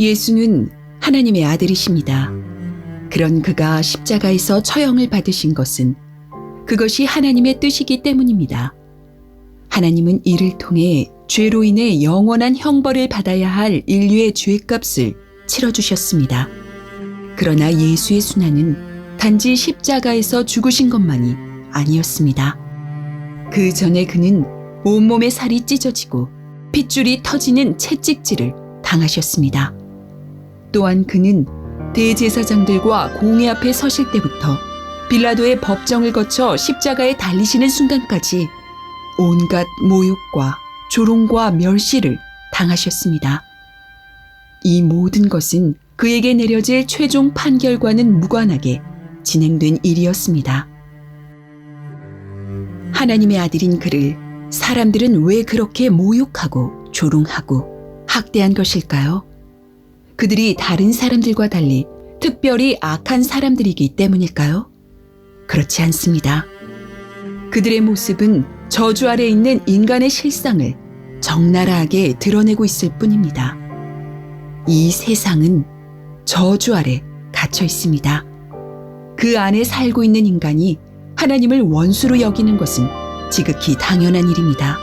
예수는 하나님의 아들이십니다. 그런 그가 십자가에서 처형을 받으신 것은 그것이 하나님의 뜻이기 때문입니다. 하나님은 이를 통해 죄로 인해 영원한 형벌을 받아야 할 인류의 죄값을 치러주셨습니다. 그러나 예수의 순환은 단지 십자가에서 죽으신 것만이 아니었습니다. 그 전에 그는 온몸의 살이 찢어지고 핏줄이 터지는 채찍질을 당하셨습니다. 또한 그는 대제사장들과 공회 앞에 서실 때부터 빌라도의 법정을 거쳐 십자가에 달리시는 순간까지 온갖 모욕과 조롱과 멸시를 당하셨습니다. 이 모든 것은 그에게 내려질 최종 판결과는 무관하게 진행된 일이었습니다. 하나님의 아들인 그를 사람들은 왜 그렇게 모욕하고 조롱하고 학대한 것일까요? 그들이 다른 사람들과 달리 특별히 악한 사람들이기 때문일까요? 그렇지 않습니다. 그들의 모습은 저주 아래 있는 인간의 실상을 적나라하게 드러내고 있을 뿐입니다. 이 세상은 저주 아래 갇혀 있습니다. 그 안에 살고 있는 인간이 하나님을 원수로 여기는 것은 지극히 당연한 일입니다.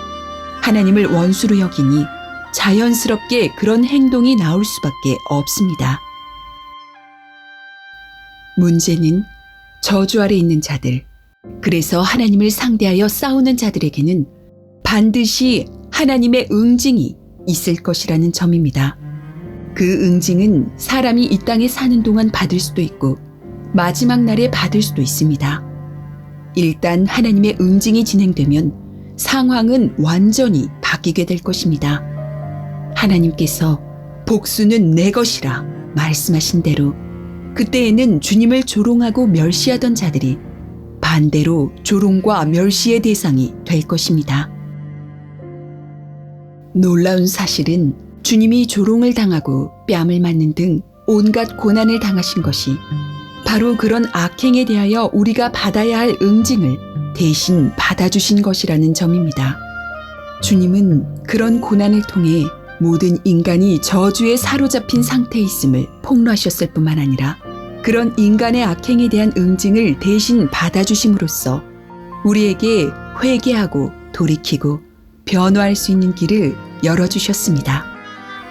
하나님을 원수로 여기니 자연스럽게 그런 행동이 나올 수밖에 없습니다. 문제는 저주 아래 있는 자들, 그래서 하나님을 상대하여 싸우는 자들에게는 반드시 하나님의 응징이 있을 것이라는 점입니다. 그 응징은 사람이 이 땅에 사는 동안 받을 수도 있고 마지막 날에 받을 수도 있습니다. 일단 하나님의 응징이 진행되면 상황은 완전히 바뀌게 될 것입니다. 하나님께서 복수는 내 것이라 말씀하신 대로 그때에는 주님을 조롱하고 멸시하던 자들이 반대로 조롱과 멸시의 대상이 될 것입니다. 놀라운 사실은 주님이 조롱을 당하고 뺨을 맞는 등 온갖 고난을 당하신 것이 바로 그런 악행에 대하여 우리가 받아야 할 응징을 대신 받아주신 것이라는 점입니다. 주님은 그런 고난을 통해 모든 인간이 저주에 사로잡힌 상태에 있음을 폭로하셨을 뿐만 아니라 그런 인간의 악행에 대한 응징을 대신 받아주심으로써 우리에게 회개하고 돌이키고 변화할 수 있는 길을 열어주셨습니다.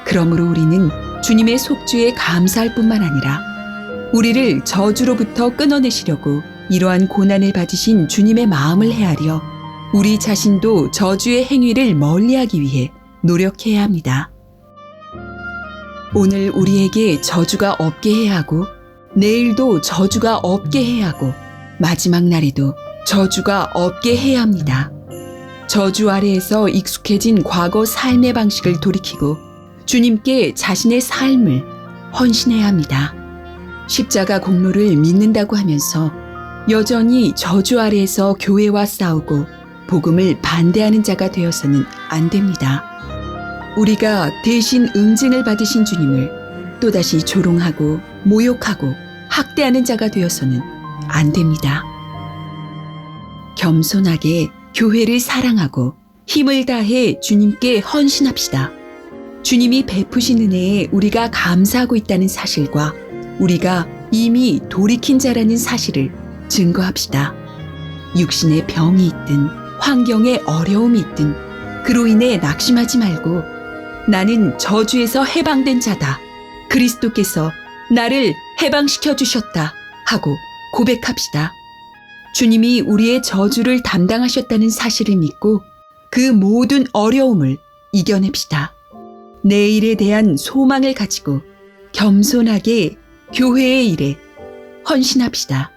그러므로 우리는 주님의 속죄에 감사할 뿐만 아니라 우리를 저주로부터 끊어내시려고 이러한 고난을 받으신 주님의 마음을 헤아려 우리 자신도 저주의 행위를 멀리하기 위해 노력해야 합니다. 오늘 우리에게 저주가 없게 해야 하고 내일도 저주가 없게 해야 하고 마지막 날에도 저주가 없게 해야 합니다. 저주 아래에서 익숙해진 과거 삶의 방식을 돌이키고 주님께 자신의 삶을 헌신해야 합니다. 십자가 공로를 믿는다고 하면서 여전히 저주 아래에서 교회와 싸우고 복음을 반대하는 자가 되어서는 안 됩니다. 우리가 대신 응징을 받으신 주님을 또다시 조롱하고 모욕하고 학대하는 자가 되어서는 안 됩니다. 겸손하게 교회를 사랑하고 힘을 다해 주님께 헌신합시다. 주님이 베푸신 은혜에 우리가 감사하고 있다는 사실과 우리가 이미 돌이킨 자라는 사실을 증거합시다. 육신의 병이 있든 환경에 어려움이 있든 그로 인해 낙심하지 말고 나는 저주에서 해방된 자다. 그리스도께서 나를 해방시켜 주셨다. 하고 고백합시다. 주님이 우리의 저주를 담당하셨다는 사실을 믿고 그 모든 어려움을 이겨냅시다. 내일에 대한 소망을 가지고 겸손하게 교회의 일에 헌신합시다.